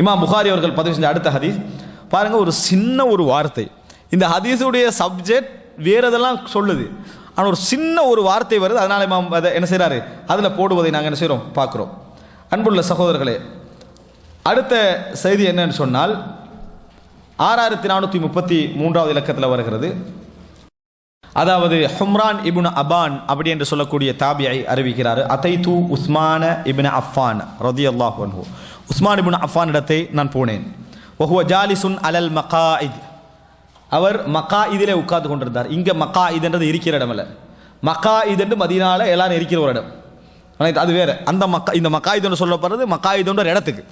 இமாம் புகாரி அவர்கள் பதிவு செஞ்ச அடுத்த ஹதீஸ். பாருங்கள் ஒரு சின்ன ஒரு வார்த்தை. இந்த ஹதீஸுடைய சப்ஜெக்ட் வேறு இதெல்லாம் சொல்லுது. ஆனால் ஒரு சின்ன ஒரு வார்த்தை வருது. அதனால் இமாம் அதை என்ன செய்கிறாரு அதில் போடுவதை நாங்கள் என்ன செய்கிறோம் பார்க்குறோம். அன்புள்ள சகோதரர்களே அடுத்த செய்தி என்னன்னு சொன்னால் ஆறாயிரத்தி நானூற்றி முப்பத்தி மூன்றாவது இலக்கத்தில் வருகிறது. அதாவது ஹும்ரான் இபுன் அபான் அப்படி என்று சொல்லக்கூடிய தாபியை அறிவிக்கிறார். அதைத்து உஸ்மான இபின் அஃபான் ரதியல்லாஹு அன்ஹு. உஸ்மான் இப்னு அஃபான் இடத்தை நான் போனேன். ஒஹுவ ஜாலிசுன் அலல் மகாயித். அவர் மக்கா இதிலே உட்கார்ந்து கொண்டிருந்தார். இங்கே மக்கா இதுன்றது இருக்கிற இடம் இல்லை மக்கா இதுன்னு மதினால எல்லாரும் இருக்கிற ஒரு இடம். ஆனால் அது வேறு. அந்த மக்கா இந்த மக்கா இதுன்னு சொல்லப்படுறது மக்கா இதுன்ற ஒரு இடத்துக்கு.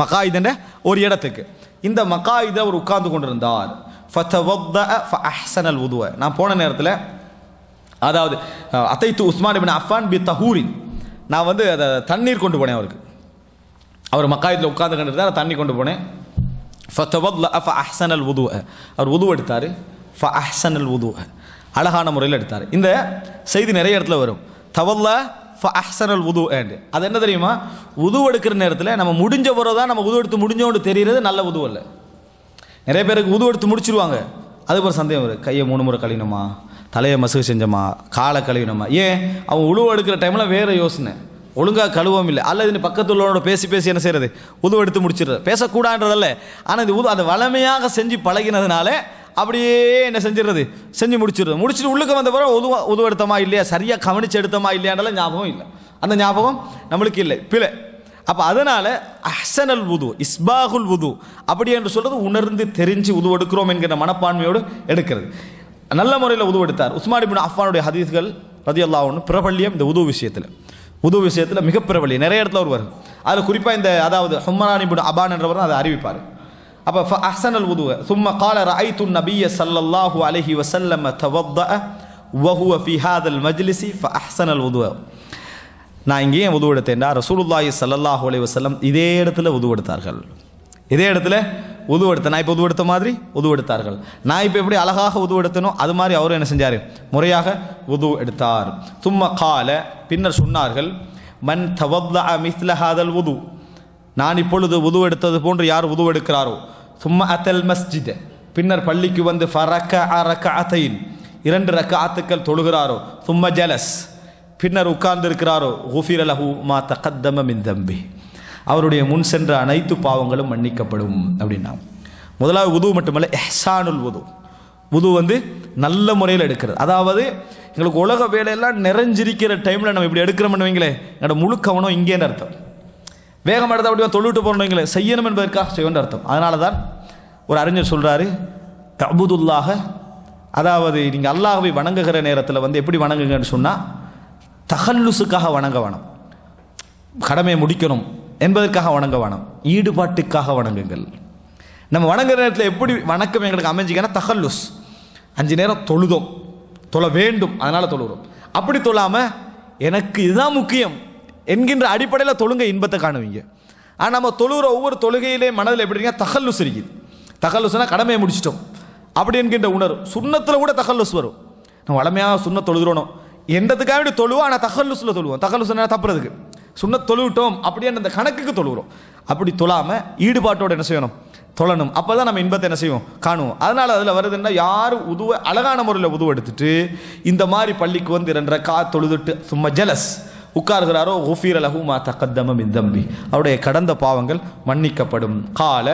மக்கா இதுன்ற ஒரு இடத்துக்கு. இந்த மக்கா இதை அவர் உட்கார்ந்து கொண்டிருந்தார். ஃபத்தவத்தஅ ஃபஅஹ்ஸனல் நான் போன நேரத்தில் அதாவது அத்தைத்து உஸ்மான் பின் அஃபான் பி தஹூரின். நான் வந்து அதை தண்ணீர் கொண்டு போனேன் அவருக்கு. அவர் மக்காயத்தில் உட்காந்து கண்டிருந்தார் தண்ணி கொண்டு போனேன். ஃபத்தவத்ல அஃப அஹ்சனல் உது அவர் உது எடுத்தார். ஃப அஹ்சனல் உது அழகான முறையில் எடுத்தார். இந்த செய்தி நிறைய இடத்துல வரும். தவல்ல ஃப அஹ்சனல் உது ஏண்டு அது என்ன தெரியுமா? உது எடுக்கிற நேரத்தில் நம்ம முடிஞ்ச பிறகு தான் நம்ம உது எடுத்து முடிஞ்சோன்னு தெரிகிறது நல்ல உது அல்ல நிறைய பேருக்கு உது எடுத்து முடிச்சிருவாங்க. அதுக்கு ஒரு சந்தேகம் வரும் கையை மூணு முறை கழியணுமா தலையை மசுகு செஞ்சோமா? காலை கழுவினோமா? ஏன்? அவன் உழுவு எடுக்கிற டைமில் வேறு யோசனை. ஒழுங்காக கழுவவும் இல்லை. அல்லது இந்த பக்கத்து உள்ளவனோட பேசி பேசி என்ன செய்யறது? உதவு எடுத்து முடிச்சிடுறது. பேசக்கூடாதுன்றதல்ல. ஆனால் இது உது அதை வளமையாக செஞ்சு பழகினதுனால அப்படியே என்ன செஞ்சிடுறது? செஞ்சு முடிச்சிடுறது. முடிச்சுட்டு உள்ளுக்கு வந்த பிறகு உதுவா உதவு எடுத்தமா இல்லையா? சரியாக கவனிச்சு எடுத்தோமா இல்லையான்றலாம் ஞாபகம் இல்லை. அந்த ஞாபகம் நம்மளுக்கு இல்லை. பிழை. அப்போ அதனால் அஹ்சனல் உது இஸ்பாகுல் உது அப்படி என்று சொல்கிறது உணர்ந்து தெரிஞ்சு உது எடுக்கிறோம் என்கிற மனப்பான்மையோடு எடுக்கிறது. நல்ல முறையில் உது எடுத்தார். உஸ்மானிபின் அஃபானுடைய ஹதீஸ்கள் ரதி ஒன்று பிரபல்யம் இந்த உது விஷயத்தில். உது விஷயத்தில் மிக நிறைய இடத்துல அவர் வரும் அதில் குறிப்பாக இந்த அதாவது ஹும்மரான் புன் அபான் என்றவர் தான் அதை அறிவிப்பார். அப்போ அஹ்சனல் உதுவ. சும்ம கால ரஐத்து நபிய சல்லல்லாஹு அலைஹி வசல்லம் தவத்த வஹுவ ஃபிஹாதல் மஜ்லிசி ஃப அஹசன் அல் உதுவ. நான் இங்கேயும் உதுவெடுத்தேன்டா ரசூலுல்லாஹி சல்லல்லாஹு அலி வசல்லம் இதே இடத்துல உதுவெடுத்தார்கள் இதே இடத்துல உதுவெடுத்த நான் இப்போ உதுவெடுத்த மாதிரி உதுவெடுத்தார்கள். நான் இப்போ எப்படி அழகாக உதுவெடுத்தனோ அது மாதிரி அவரும் என்ன செஞ்சார்? முறையாக உது எடுத்தார். சும்மா கால பின்னர் சொன்னார்கள் மன் தவத்லஅ மிஸ்லஹாதல் உது. நான் இப்பொழுது உது எடுத்தது போன்று யார் உது எடுக்கிறாரோ? சும்மா அத்தல் மஸ்ஜித். பின்னர் பள்ளிக்கு வந்து ஃபரக்க அரக்க அத்தையின் இரண்டு ரக்க ஆத்துக்கள் தொழுகிறாரோ? சும்ம ஜலஸ். பின்னர் உட்கார்ந்து இருக்கிறாரோ குஃபிர அலஹூ மா தகத்தம மின் தம்பி. அவருடைய முன் சென்ற அனைத்து பாவங்களும் மன்னிக்கப்படும் அப்படின்னா. முதலாவது உது மட்டுமல்ல எஹ்சானுல் உது உது வந்து நல்ல முறையில் எடுக்கிறது. அதாவது எங்களுக்கு உலக வேலையெல்லாம் நிறைஞ்சிருக்கிற டைமில் நம்ம இப்படி எடுக்கிறோம்னு வைங்களேன் என்னோட முழு கவனம் இங்கேன்னு அர்த்தம். வேகம் எடுத்த அப்படியே தொழுவிட்டு போகணும் வைங்களேன் செய்யணும் என்பதற்காக செய்யணும் அர்த்தம். அதனால தான் ஒரு அறிஞர் சொல்கிறாரு அபுதுல்லாக அதாவது நீங்கள் அல்லாஹை வணங்குகிற நேரத்தில் வந்து எப்படி வணங்குங்கன்னு சொன்னால் தகல்லுசுக்காக வணங்க வேணும். கடமையை முடிக்கணும். என்பதற்காக வணங்க வேணாம். ஈடுபாட்டுக்காக வணங்குங்கள். நம்ம வணங்குற நேரத்தில் எப்படி வணக்கம் எங்களுக்கு அமைஞ்சிக்கன்னா தகல்லுஸ். அஞ்சு நேரம் தொழுதோம். தொழ வேண்டும். அதனால் தொழுகிறோம். அப்படி தொழாமல் எனக்கு இதுதான் முக்கியம் என்கின்ற அடிப்படையில் தொழுங்க இன்பத்தை காணுவீங்க. ஆனால் நம்ம தொழுகிற ஒவ்வொரு தொழுகையிலே மனதில் எப்படிங்க தகல்லுஸ் இருக்குது. தகல்லுஸ்னா கடமையை முடிச்சிட்டோம். அப்படி என்கின்ற உணர்வு. சுண்ணத்தில் கூட தகல்லுஸ் வரும். நம்ம வளமையாக சுண்ண தொழுகிறோனோ என்றதுக்காக வேண்டி தொழுவோம். ஆனால் தகல்லுஸில் தொழுவோம். தகல்லுஸ் தப்புறதுக்கு. சுண்ண தொழுவிட்டோம் அப்படியே அந்த கணக்குக்கு தொழுகிறோம் அப்படி தொழாமல் ஈடுபாட்டோடு என்ன செய்யணும்? தொழணும். அப்போ தான் நம்ம இன்பத்தை என்ன செய்வோம்? காணுவோம். அதனால் அதில் வருதுன்னா யார் உதுவ அழகான முறையில் உதுவ எடுத்துட்டு இந்த மாதிரி பள்ளிக்கு வந்து ரெண்டரை கா தொழுதுட்டு சும்மா ஜலஸ் உட்காருகிறாரோ ஹுஃபீர் அலஹுமா தக்கத்தமம் இந்தம்பி அவருடைய கடந்த பாவங்கள் மன்னிக்கப்படும். கால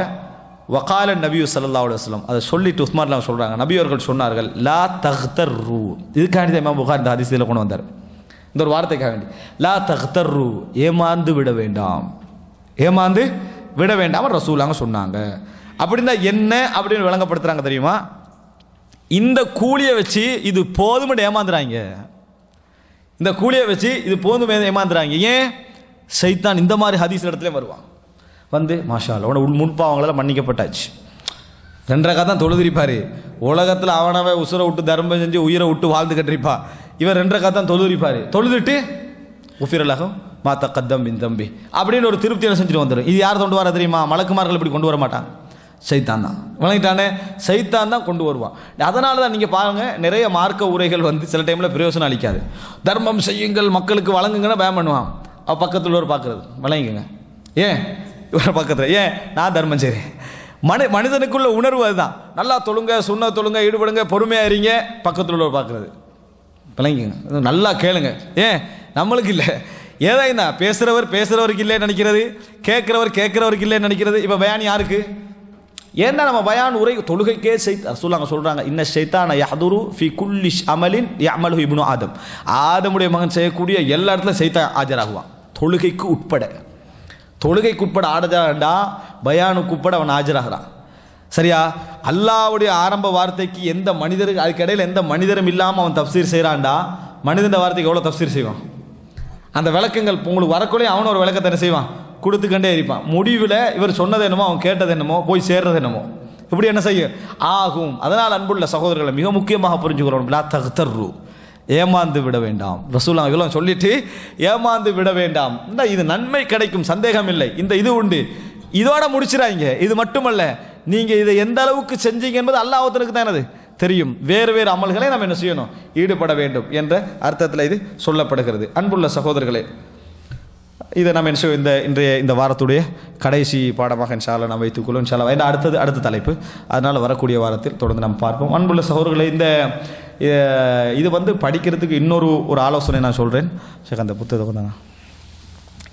வகால நபியு சல்லா அலுவலம் அதை சொல்லிட்டு உஸ்மான்லாம் சொல்கிறாங்க நபி அவர்கள் சொன்னார்கள் லா தஹ்தர் ரூ இதுக்காண்டி தான் இமாம் புகார் இந்த அதிசயத்தில் கொண்டு வந்தார். இந்த ஒரு வார்த்தைக்காக வேண்டி லா தஹ்தர் ஏமாந்து விட வேண்டாம். ஏமாந்து விட வேண்டாம் ரசூலாங்க சொன்னாங்க. அப்படின்னா என்ன அப்படின்னு விளங்கப்படுத்துறாங்க தெரியுமா? இந்த கூலியை வச்சு இது போதும்னு ஏமாந்துறாங்க. இந்த கூலியை வச்சு இது போதும் ஏமாந்துறாங்க. ஏன்? சைத்தான் இந்த மாதிரி ஹதீஸ் இடத்துல வருவான். வந்து மாஷால் அவனை உள் உன் முன்பாவங்களெல்லாம் மன்னிக்கப்பட்டாச்சு. ரெண்டரை தான் தொழுதிருப்பார் உலகத்தில் அவனவை உசுரை விட்டு தர்மம் செஞ்சு உயிரை விட்டு வாழ்ந்து கட்டிருப்பா இவர் ரெண்டரை தான் தொழுதிருப்பாரு. தொழுதுட்டு உஃபிரலகம் மாத்த கத்தம் பின் தம்பி. அப்படின்னு ஒரு திருப்தி என்ன செஞ்சுட்டு வந்துடும் இது யார் கொண்டு வர தெரியுமா? மலக்குமார்கள் இப்படி கொண்டு வர மாட்டான் சைத்தான் தான். விளங்கிட்டானே? சைத்தான் தான் கொண்டு வருவான். அதனால தான் நீங்கள் பாருங்கள் நிறைய மார்க்க உரைகள் வந்து சில டைமில் பிரயோசனம் அளிக்காது. தர்மம் செய்யுங்கள் மக்களுக்கு வழங்குங்கன்னா பயம் பண்ணுவான். பக்கத்தில் ஒரு பார்க்குறது. விளங்கிக்கங்க. ஏன்? இவரை பக்கத்தில். ஏன்? நான் தர்மம் செய்கிறேன் மனி மனிதனுக்குள்ள உணர்வு அதுதான். நல்லா தொழுங்க சுண்ண தொழுங்க ஈடுபடுங்க பொறுமையாக இருங்க பக்கத்தில் உள்ளவர் பார்க்குறது. விளங்கிங்க நல்லா கேளுங்க. ஏன்? நம்மளுக்கு இல்லை. ஏதாயினா பேசுகிறவர் பேசுகிறவருக்கு இல்லைன்னு நினைக்கிறது. கேட்குறவர் கேட்குறவருக்கு இல்லைன்னு நினைக்கிறது. இப்போ பயான் யாருக்கு? ஏன்னா நம்ம பயான் உரை தொழுகைக்கே செய் சொல்லாங்க சொல்கிறாங்க இன்ன ஷைத்தான யஹதுரு ஃபி குல்லிஷ் அமலின் யமலு இப்னு ஆதம். ஆதமுடைய மகன் செய்யக்கூடிய எல்லா இடத்துலையும் சைத்தான் ஆஜராகுவான். தொழுகைக்கு உட்பட. தொழுகைக்கு உட்பட ஆடஜாண்டா பயானுக்கு உட்பட அவன் ஆஜராகிறான். சரியா? அல்லாவுடைய ஆரம்ப வார்த்தைக்கு எந்த மனிதருக்கு அதுக்கு எந்த மனிதரும் இல்லாமல் அவன் தப்சீர் செய்கிறான்டா மனிதன் வார்த்தைக்கு எவ்வளோ தப்சீர் செய்வான்? அந்த விளக்கங்கள் உங்களுக்கு வரக்குள்ளே அவனும் ஒரு விளக்கத்தை என்ன செய்வான்? கொடுத்துக்கண்டே இருப்பான். முடிவில் இவர் சொன்னது என்னமோ அவன் கேட்டது என்னமோ போய் சேர்றது என்னமோ. இப்படி என்ன செய்யும் ஆகும். அதனால் அன்புள்ள சகோதரர்களை மிக முக்கியமாக புரிஞ்சுக்கிறோம். லா தகுத்தர்ரு ஏமாந்து விட வேண்டாம். ரசூலா இவ்வளோ சொல்லிட்டு ஏமாந்து விட வேண்டாம். இந்த இது நன்மை கிடைக்கும் சந்தேகம் இல்லை. இந்த இது உண்டு. இதோட முடிச்சிடாங்க இது மட்டுமல்ல நீங்கள் இதை எந்த அளவுக்கு செஞ்சீங்க என்பது அல்லாஹத்தனுக்கு தான் தெரியும். வேறு வேறு அமல்களை நாம் என்ன செய்யணும்? ஈடுபட வேண்டும் என்ற அர்த்தத்தில் இது சொல்லப்படுகிறது. அன்புள்ள சகோதரர்களே இதை நம்ம என்ன செய்வோம் இந்த இன்றைய இந்த வாரத்துடைய கடைசி பாடமாக இன்ஷால நாம் வைத்துக்கொள்ளும் இன்ஷால்லா ஏன்னா அடுத்தது அடுத்த தலைப்பு. அதனால் வரக்கூடிய வாரத்தில் தொடர்ந்து நம்ம பார்ப்போம். அன்புள்ள சகோதரர்களை இந்த இது வந்து படிக்கிறதுக்கு இன்னொரு ஒரு ஆலோசனை நான் சொல்கிறேன் சரி அந்த புத்தகத்தை தாங்க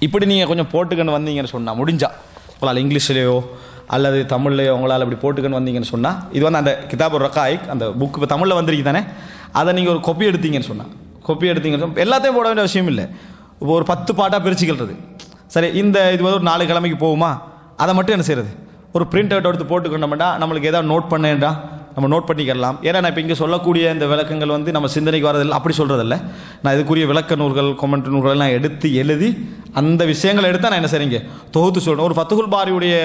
இப்படி நீங்கள் கொஞ்சம் போட்டுக்கன்னு வந்தீங்கன்னு சொன்னால் முடிஞ்சா. உங்களால் இங்கிலீஷ்லேயோ அல்லது தமிழ்லையோ உங்களால் அப்படி போட்டுக்கன்னு வந்தீங்கன்னு சொன்னால் இது வந்து அந்த கிதாபு ரக்காயிக் அந்த புக் இப்போ தமிழில் வந்திருக்கு தானே அதை நீங்கள் ஒரு கொப்பி எடுத்தீங்கன்னு சொன்னால் கொப்பி எடுத்தீங்கன்னு சொன்னால் எல்லாத்தையும் போட வேண்டிய அவசியம் இல்லை. இப்போ ஒரு பத்து பாட்டாக பிரிச்சுக்கிறது சரி இந்த இது வந்து ஒரு நாலு கிழமைக்கு போகுமா? அதை மட்டும் என்ன செய்யறது ஒரு பிரிண்ட் அவுட் எடுத்து போட்டுக்கணும்டா நம்மளுக்கு ஏதாவது நோட் பண்ணேன்டா நம்ம நோட் பண்ணிக்கலாம் ஏன்னா நான் இப்போ இங்கே சொல்லக்கூடிய இந்த விளக்கங்கள் வந்து நம்ம சிந்தனைக்கு வரதில்லை. அப்படி சொல்கிறதில்ல நான் இதுக்குரிய விளக்க நூல்கள் கொமெண்ட் நூல்கள் நான் எடுத்து எழுதி அந்த விஷயங்களை எடுத்தால் நான் என்ன செய்றீங்க தொகுத்து சொல்கிறேன் ஒரு ஃபத்துகுல் பாரியுடைய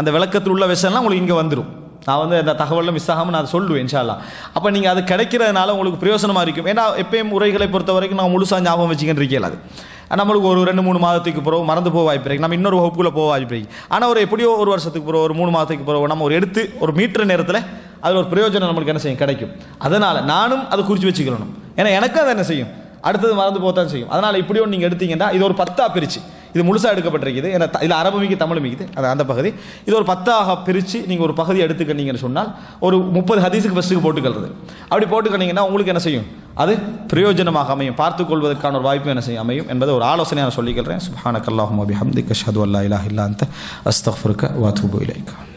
அந்த விளக்கத்தில் உள்ள விஷயம்லாம் உங்களுக்கு இங்கே வந்துடும் நான் வந்து அந்த தகவலில் மிஸ் ஆகாமல் நான் அதை சொல்லுவேன் இன்ஷால்லா அப்போ நீங்கள் அது கிடைக்கிறதுனால உங்களுக்கு பிரயோசனமாக இருக்கும். ஏன்னா எப்பயும் உரைகளை பொறுத்த வரைக்கும் நான் முழுசாக ஞாபகம் வச்சுக்கின்னு இருக்கேன் அது. நம்மளுக்கு ஒரு ரெண்டு மூணு மாதத்துக்கு பிறகு மறந்து போக வாய்ப்பு இருக்கு. நம்ம இன்னொரு வகுப்புக்குள்ளே போக வாய்ப்பு இருக்கு. ஆனால் ஒரு எப்படியோ ஒரு வருஷத்துக்கு பிறகு ஒரு மூணு மாதத்துக்கு பிறகு நம்ம ஒரு எடுத்து ஒரு மீட்டர் நேரத்தில் அதில் ஒரு பிரயோஜனம் நம்மளுக்கு என்ன செய்யும்? கிடைக்கும். அதனால் நானும் அதை குறித்து வச்சுக்கணும். ஏன்னா எனக்கும் அதை என்ன செய்யும்? அடுத்தது மறந்து போத்தான் செய்யும். அதனால் இப்படி ஒன்று நீங்கள் எடுத்தீங்கன்னா இது ஒரு பத்தா பிரிச்சு. இது முழுசாக எடுக்கப்பட்டிருக்குது. ஏன்னா இதில் அரபு மிக்கு தமிழ் மிக்குது அது அந்த பகுதி. இது ஒரு பத்தாக பிரித்து நீங்கள் ஒரு பகுதி எடுத்துக்கிட்டீங்கன்னு சொன்னால் ஒரு முப்பது ஹதீஸுக்கு ஃபஸ்ட்டுக்கு போட்டுக்கிறது அப்படி போட்டுக்கிட்டீங்கன்னா உங்களுக்கு என்ன செய்யும்? அது பிரயோஜனமாக அமையும். பார்த்துக் கொள்வதற்கான ஒரு வாய்ப்பு என்ன செய்யும்? அமையும் என்பதை ஒரு ஆலோசனையாக நான் சொல்லிக்கிறேன் சுபானக் அல்லாஹும் ஹம்தி அஷ்ஹது அல்லா இலாஹ இல்லா அந்த அஸ்தஃபுருக்க வாத்துபு இலைக்கா